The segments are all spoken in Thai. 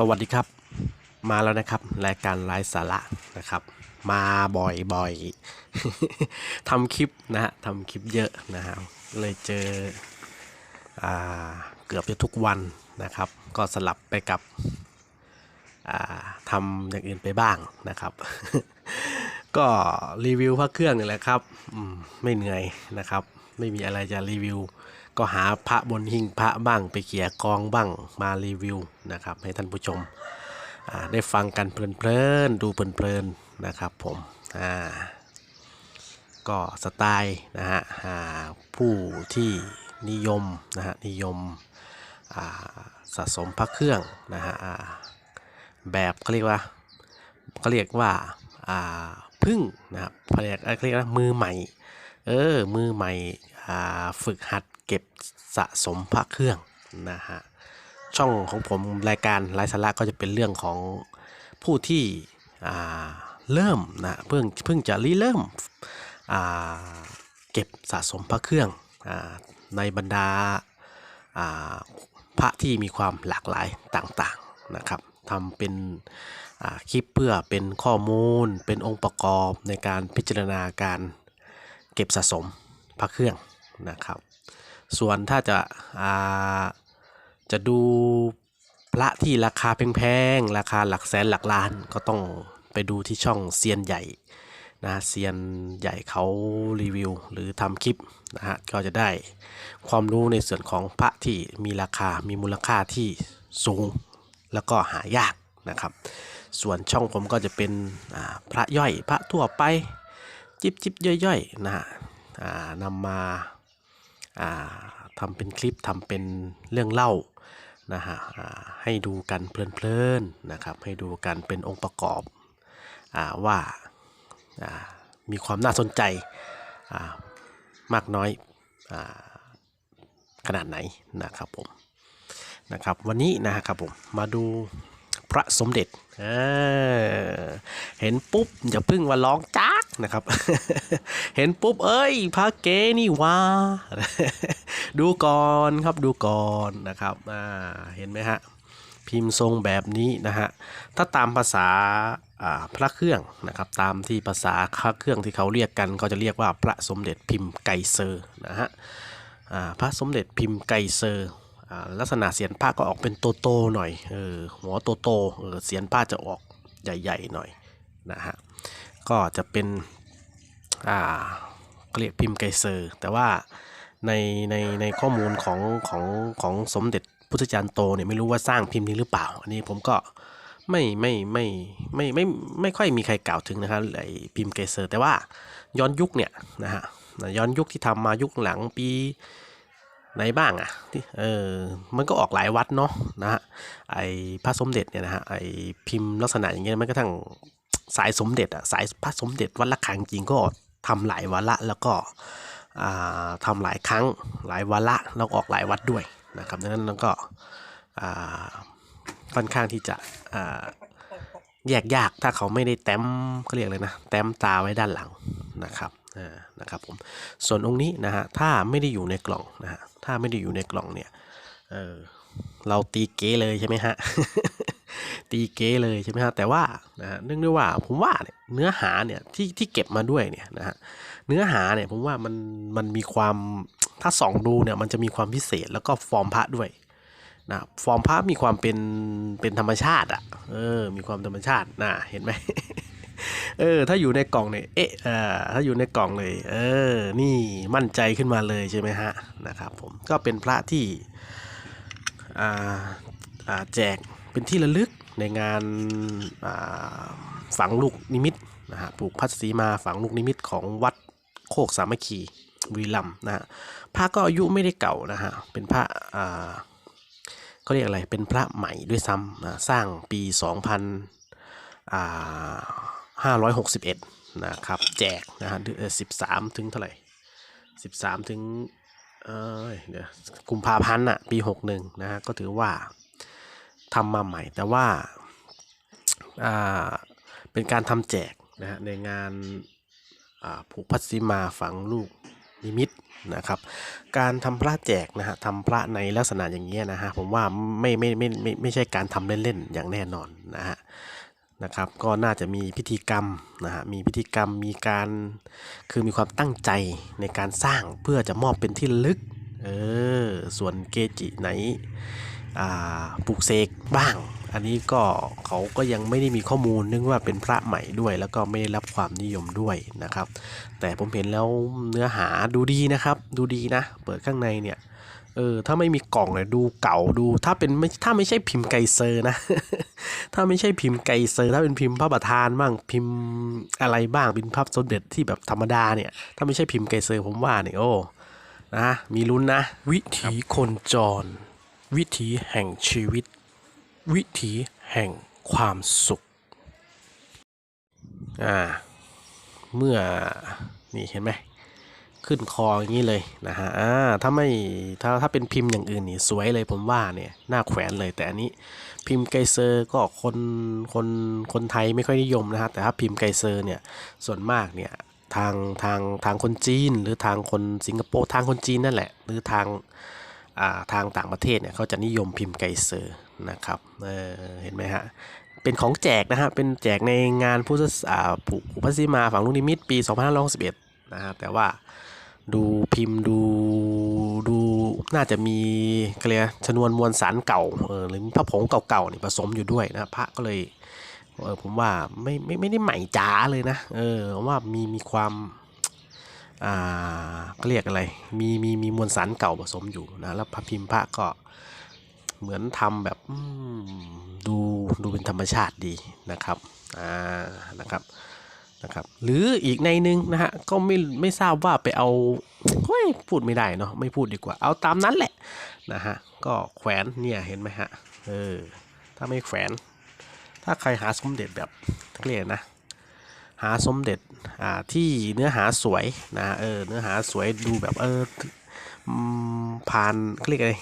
สวัสดีครับ มาแล้วนะครับ รายการไลฟ์สาระนะครับ มาบ่อยๆทำคลิปนะฮะทำคลิปเยอะนะฮะเลยเจออ่าเกือบจะทุกวันนะครับ ก็สลับไปกับอ่าทำอย่างอื่นไปบ้างนะครับ ก็รีวิวพระเครื่องนี่แหละครับไม่เหนื่อยนะครับ ไม่มีอะไรจะรีวิว ก็หาพระบนหิ้งพระบ้างไปเขี่ยกองบ้างมารีวิวนะครับ ให้ท่านผู้ชมได้ฟังกันเพลินๆดูเพลินๆนะครับผมอ่าก็สไตล์นะฮะผู้ที่นิยมนะฮะนิยมสะสมพระเครื่องนะฮะแบบเขาเรียกว่าเขาเรียกว่าพึ่งนะครับเขาเรียกเขาเรียกว่ามือใหม่เออมือใหม่ฝึกหัด เก็บสะสมพระเครื่องนะฮะช่องของผมรายการไลฟ์สาระก็จะเป็นเรื่องของผู้ที่เริ่มนะเพิ่งเพิ่งจะริเริ่มเก็บสะสมพระเครื่องอในบรรดาาพระที่มีความหลากหลายต่างๆนะครับทำเป็นคลิปเพื่อเป็นข้อมูล เป็นองค์ประกอบในการพิจารณาการเก็บสะสมพระเครื่องนะครับ ส่วนถ้าจะอ่าจะดูพระที่ราคาแพงๆ ราคาหลักแสนหลักล้านก็ต้องไปดูที่ช่องเซียนใหญ่นะเซียนใหญ่เขารีวิวหรือทำคลิปนะฮะก็จะได้ความรู้ในส่วนของพระที่มีราคามีมูลค่าที่สูงแล้วก็หายากนะครับ ส่วนช่องผมก็จะเป็นพระย่อยพระทั่วไป จิบจิบย่อยๆนะฮะนำมา ทำเป็นคลิปทำเป็นเรื่องเล่านะฮะให้ดูกันเพลินๆนะครับให้ดูกันเป็นองค์ประกอบอว่ามีความน่าสนใจมากน้อยอขนาดไหนนะครับผมนะครับวันนี้นะครับผมมาดูพระสมเด็จเเห็นปุ๊บอย่าเพึ่งว่าร้องจัก นะครับ เห็นปุ๊บ เอ้ยพระเก๋นี่ว่าดูก่อนครับดูก่อนนะครับอ่าเห็นไหมฮะพิมพ์ทรงแบบนี้นะฮะถ้าตามภาษาพระเครื่องนะครับตามที่ภาษาพระเครื่องที่เขาเรียกกันก็จะเรียกว่าพระสมเด็จพิมพ์ไกเซอร์นะฮะพระสมเด็จพิมพ์ไกเซอร์ลักษณะเสียนผ้าก็ออกเป็นโตๆหน่อยเออหัวโตๆเออเสียนผ้าจะออกใหญ่ๆหน่อยนะฮะ ก็จะเป็นอ่าเรียกพิมพ์ไกเซอร์ แต่ว่าในในในข้อมูลของของของสมเด็จพุทธจารย์โตเนี่ยไม่รู้ว่าสร้างพิมพ์นี้หรือเปล่า อันนี้ผมก็ไม่ไม่ไม่ไม่ไม่ไม่ไม่ค่อยมีใครกล่าวถึงนะครับไอพิมพ์ไกเซอร์แต่ว่าย้อนยุคเนี่ยนะฮะย้อนยุคที่ทำมายุคหลังปีไหนบ้างอะ่ะที่เออมันก็ออกหลายวัดเนาะนะฮะไอพระสมเด็จเนี่ยนะฮะไอพิมพ์ลักษณะอย่างเงี้ยมันก็ทั้ง สายสมเด็จอะสายพระสมเด็จวัดละคังจริงก็ทำหลายวาระแล้วก็อ่าทำหลายครั้งหลายวาระแล้วออกหลายวัดด้วยนะครับดังนั้นแล้วก็ค่อนข้างที่จะแยกยากถ้าเขาไม่ได้แต้มเขาเรียกเลยนะแต้มตาไว้ด้านหลังนะครับนะครับผมส่วนองค์นี้นะฮะถ้าไม่ได้อยู่ในกล่องนะฮะถ้าไม่ได้อยู่ในกล่องเนี่ยเเราตีเก๋เลยใช่ไหมฮะ ตีเก๋เลยใช่ไหมฮะแต่ว่านะฮะเนื่องด้วยว่าผมว่าเนี่ยเนื้อหาเนี่ยที่ที่เก็บมาด้วยเนี่ยนะฮะเนื้อหาเนี่ยผมว่ามันมันมีความถ้าส่องดูเนี่ยมันจะมีความพิเศษแล้วก็ฟอร์มพระด้วยนะฟอร์มพระมีความเป็นเป็นธรรมชาติอะเออมีความธรรมชาตินะเห็นไหมเออถ้าอยู่ในกล่องเนี่ยเอ๊ะเออถ้าอยู่ในกล่องเลยเออนี่มั่นใจขึ้นมาเลยใช่ไหมฮะนะครับผมก็เป็นพระที่อ่าอ่าแจกเป็นที่ระลึก ในงานาฝังลูกนิมิตนะฮะปลูกพัดสีมาฝังลูกนิมิตของวัดโคกสามัคคีบุรีรัมนะฮะพระก็อายุไม่ได้เก่านะฮะเป็นพระเขาเรียกอะไรเป็นพระใหม่ด้วยซ้ำนะสร้างปี2000อ่าห้าร้อยหกสิบเอ็ดนะครับแจกนะฮะสิบสามถึงเท่าไหร่สิบสามถึงเอยเดี๋ยวกุมภาพันธ์อะปีหกหนึ่งนะฮะก็ถือว่า ทำมาใหม่ แต่ว่าอ่าเป็นการทำแจกนะฮะในงานอ่าผูกพัดสีมาฝังลูกนิมิตนะครับการทำพระแจกนะฮะทำพระในลักษณะอย่างเงี้ยนะฮะผมว่าไม่ไม่ไม่ไม่ไม่ใช่การทำเล่นๆอย่างแน่นอนนะฮะนะครับก็น่าจะมีพิธีกรรมนะฮะมีพิธีกรรมมีการคือมีความตั้งใจในการสร้างเพื่อจะมอบเป็นที่ลึกเออส่วนเกจิไหน ปลูกเสกบ้าง อันนี้ก็เขาก็ยังไม่ได้มีข้อมูลเนื่องว่าเป็นพระใหม่ด้วย แล้วก็ไม่ได้รับความนิยมด้วยนะครับ แต่ผมเห็นแล้วเนื้อหาดูดีนะครับ ดูดีนะ เปิดข้างในเนี่ยเออถ้าไม่มีกล่องเนี่ยดูเก่าดู ถ้าเป็นไม่ถ้าไม่ใช่พิมพ์ไกเซอร์นะ ถ้าไม่ใช่พิมพ์ไกเซอร์ ถ้าเป็นพิมพ์พระประธานบ้างพิมพ์อะไรบ้างเป็นภาพสมเด็จที่แบบธรรมดาเนี่ยถ้าไม่ใช่พิมพ์ไกเซอร์ผมว่าเนี่ยโอ้นะมีลุ้นนะ วิถีคนจร วิถีแห่งชีวิต วิถีแห่งความสุข อ่า เมื่อ นี่เห็นไหม ขึ้นคออย่างนี้เลยนะฮะ อ่า ถ้าไม่ ถ้า ถ้าเป็นพิมพ์อย่างอื่นนี่สวยเลยผมว่าเนี่ยหน้าแขวนเลย แต่อันนี้พิมพ์ไกเซอร์ก็คน คน คนไทยไม่ค่อยนิยมนะฮะ แต่ถ้าพิมพ์ไกเซอร์เนี่ย ส่วนมากเนี่ย ทาง ทาง ทางคนจีน หรือทางคนสิงคโปร์ ทางคนจีนนั่นแหละ หรือทาง ทางต่างประเทศเนี่ยเขาจะนิยมพิมพ์ไกเซอร์นะครับเออเห็นไหมฮะเป็นของแจกนะฮะเป็นแจกในงานพุทธาผูกพระสีมาฝั่งลูกนิมิตปี2561นะฮะแต่ว่าดูพิมพ์ดูดูน่าจะมีเกลียชนวนมวลสารเก่าเออหรือพระผงเก่าๆนี่ผสมอยู่ด้วยนะพระก็เลยเออผมว่าไม่ไม่ไม่ได้ใหม่จ๋าเลยนะเออผมว่ามีมีความ อ่าก็เรียกอะไร มีมีมีมวลสารเก่าผสมอยู่นะ แล้วพระพิมพ์พระก็เหมือนทำแบบดูดูเป็นธรรมชาติดีนะครับอ่านะครับนะครับ หรืออีกในหนึ่งนะฮะก็ไม่ไม่ทราบว่าไปเอาเฮ้ยพูดไม่ได้เนาะไม่พูดดีกว่า เอาตามนั้นแหละนะฮะก็แขวนเนี่ยเห็นไหมฮะเออถ้าไม่แขวน ถ้าใครหาสมเด็จแบบเรียกนะ หาสมเด็จอ่าที่เนื้อหาสวยนะเออเนื้อหาสวยดูแบบเออผ่านเขาเรียกอะไร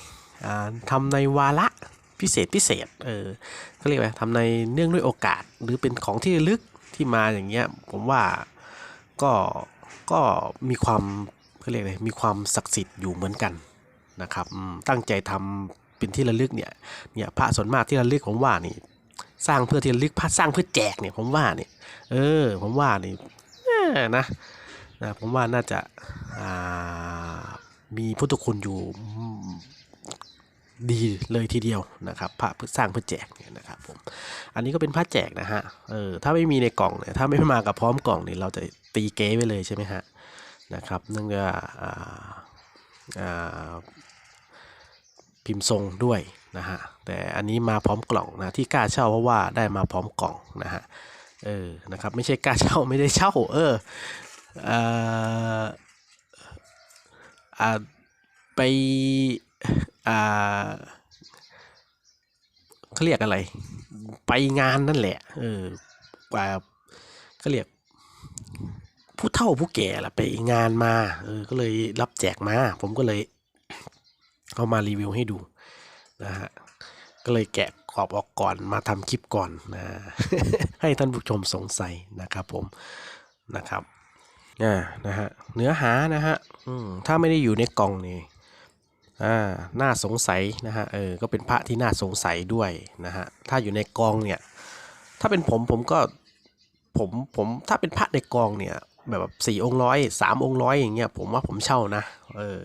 อ่าทำในวาระพิเศษพิเศษเออเขาเรียกว่าทำในเนื่องด้วยโอกาสหรือเป็นของที่ระลึกที่มาอย่างเงี้ยผมว่าก็ก็มีความเขาเรียกอะไรมีความศักดิ์สิทธิ์อยู่เหมือนกันนะครับตั้งใจทำเป็นที่ระลึกเนี่ยเนี่ยพระส่วนมากที่ระลึกผมว่านี่ สร้างเพื่อที่ระลึกพระสร้างเพื่อแจกเนี่ยผมว่าเนี่ยเออ ผมว่านี่นะนะผมว่าน่าจะามีพุทธคุณอยู่ดีเลยทีเดียวนะครับพระเพื่อสร้างเพื่อแจกเนี่ยนะครับผมอันนี้ก็เป็นพระแจกนะฮะเออถ้าไม่มีในกล่องเนี่ยถ้าไม่มากับพร้อมกล่องเนี่ยเราจะตีเก้ไว้เลยใช่ไหมฮะนะครับเนื่องจากอ่าอ่า พิมพ์ทรงด้วยนะฮะแต่อันนี้มาพร้อมกล่องนะที่กล้าเช่าเพราะว่าได้มาพร้อมกล่องนะฮะเออนะครับไม่ใช่กล้าเช่าไม่ได้เช่าเออเอ่ออ่าไปอ่าเขาเรียกอะไร ไปงานนั่นแหละเออว่าเขาเรียกผู้เฒ่าผู้แก่ละไปงานมาเออก็เลยรับแจกมา ผมก็เลย เอามารีวิวให้ดูนะฮะก็เลยแกะขอบออกก่อนมาทำคลิปก่อนนะให้ท่านผู้ชมสงสัยนะครับผมนะครับอ่านะฮะเนื้อหานะฮะอืมถ้าไม่ได้อยู่ในกล่องนี่อ่าน่าสงสัยนะฮะเออก็เป็นพระที่น่าสงสัยด้วยนะฮะถ้าอยู่ในกองเนี่ยถ้าเป็นผมผมก็ผมผมถ้าเป็นพระในกองเนี่ยแบบสี่องค์ร้อยสามองค์ร้อยอย่างเงี้ยผมว่าผมเช่านะเออ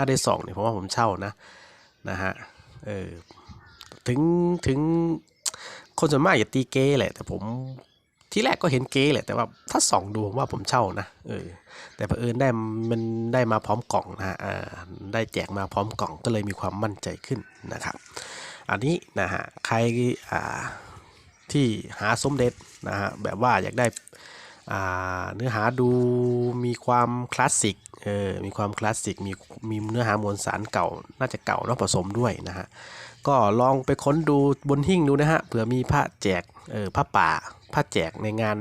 ถ้าได้สองเนี่ยผมว่าผมเช่านะนะฮะเออถึงถึงคนส่วนมากอย่าตีเก้แหละ แต่ผมที่แรกก็เห็นเก้แหละแต่ว่าถ้าสองดูผมว่าผมเช่านะเออแต่เผอิญได้มันได้มาพร้อมกล่องนะฮะอ่าได้แจกมาพร้อมกล่องก็เลยมีความมั่นใจขึ้นนะครับ อันนี้นะฮะใครอ่าที่หาสมเด็จนะฮะแบบว่าอยากได้อ่าเนื้อหาดูมีความคลาสสิก เออมีความคลาสสิกมีมีเนื้อหามวลสารเก่า น่าจะเก่าเนาะผสมด้วยนะฮะก็ลองไปค้นดูบนหิ้งดูนะฮะเผื่อมีพระแจกเออพระป่าพระแจกในงาน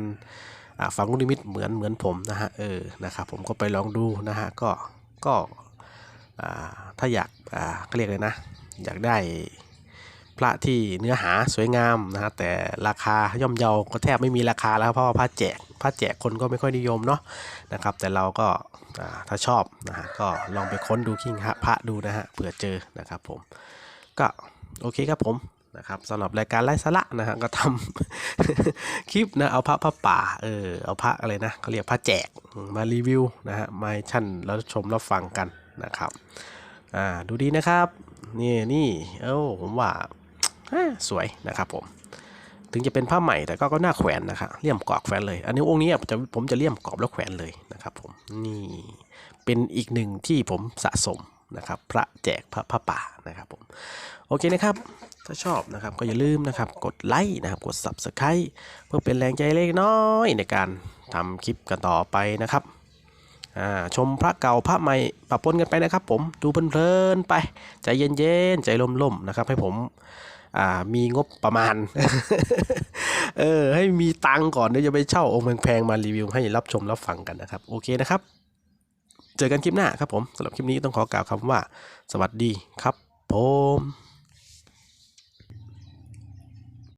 อ่าฝังลูกนิมิตเหมือนเหมือนผมนะฮะเออนะครับผมก็ไปลองดูนะฮะก็ก็อ่าถ้าอยากอ่าเขาเรียกเลยนะ อยากได้พระที่เนื้อหาสวยงามนะฮะแต่ราคาย่อมเยาก็แทบไม่มีราคาแล้วเพราะว่าพระแจกพระแจกคนก็ไม่ค่อยนิยมเนาะนะครับ แต่เราก็ ถ้าชอบนะฮะก็ลองไปค้นดูขิงพระดูนะฮะเผื่อเจอนะครับผมก็โอเคครับผมนะครับสำหรับรายการไร้สาระนะฮะก็ทำ คลิปนะเอาพระพระป่าเออเอาพระอะไรนะเขาเรียกพระแจกมารีวิวนะฮะมาให้ท่นแล้วชมแล้วฟังกันนะครับอ่าดูดีนะครับ นี่นี่เอ้าผมว่าอ่าสวยนะครับผม ถึงจะเป็นผ้าใหม่แต่ก็ก็น่าแขวนนะครับเลี่ยมกรอบแขวนเลย อันนี้องค์นี้จะผมจะเลี่ยมกรอบแล้วแขวนเลยนะครับ ผมนี่เป็นอีกหนึ่งที่ผมสะสมนะครับ พระแจกพระพระป่านะครับผมโอเคนะครับ ถ้าชอบนะครับก็อย่าลืมนะครับ กดไลค์นะครับ กด subscribe เพื่อเป็นแรงใจเล็กน้อยในการทำคลิปกันต่อไปนะครับอ่าชมพระเก่าพระใหม่ปะปนกันไปนะครับ ผมดูเพลินๆไปใจเย็นๆใจล่มๆนะครับ ให้ผม อ่ามีงบประมาณ เออให้มีตังค์ก่อนเดี๋ยวจะไปเช่าองค์แพงๆมารีวิวให้รับชมรับฟังกันนะครับ โอเคนะครับ เจอกันคลิปหน้าครับผมสำหรับคลิปนี้ต้องขอกล่าวคำว่า สวัสดีครับผม